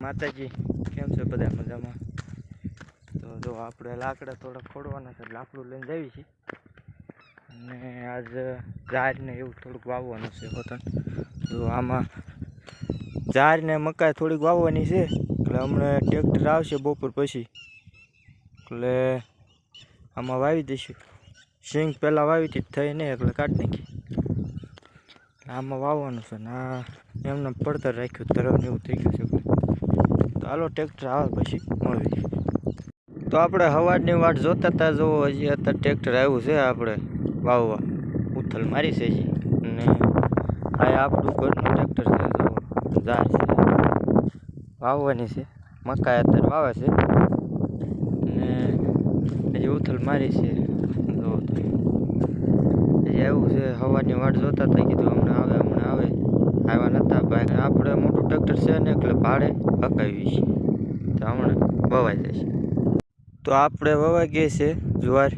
માતાજી, કેમ છે બધા મજામાં? તો જો, આપણે લાકડા થોડા ખોડવાના છે લાકડું લઈને જઈએ છીએ. અને આજ ઝાડને એવું થોડુંક વાવવાનું છે હોતન તો આમાં ઝાડને મકાઈ થોડીક વાવવાની છે, એટલે હમણાં ટ્રેક્ટર આવશે બપોર પછી. એટલે આમાં વાવી દઈશું. સિંગ પહેલાં વાવી હતી, થઈ નહીં, એટલે કાઢી નાખી. આમાં વાવવાનું છે, ને આ એમને પડતર રાખ્યું, તરફ એવું થઈ ગયું છે. તો હાલો ટ્રેક્ટર આવે પછી મળવી તો આપણે હવાની વાટ જોતા હતા જો હજી અત્યારે ટ્રેક્ટર આવ્યું છે આપણે વાવવા. ઉથલ મારી છે હજી. અને આ આપણું ઘરનું ટ્રેક્ટર છે છે. વાવવાની છે. મકાઈ અત્યારે વાવે છે. અને હજી ઉથલ મારી છે. જો, હજી આવ્યું છે. હવાની વાટ જોતા હતા કીધું હમણાં આવે હમણાં આવે આવ્યા નતા ભાઈ આપણે મોટું ટ્રેક્ટર છે ને એટલે ભાડે હકાવી છે. તો હમણાં વવાઈ જશે. તો આપણે વવાઈ ગઈ છે જુવાર.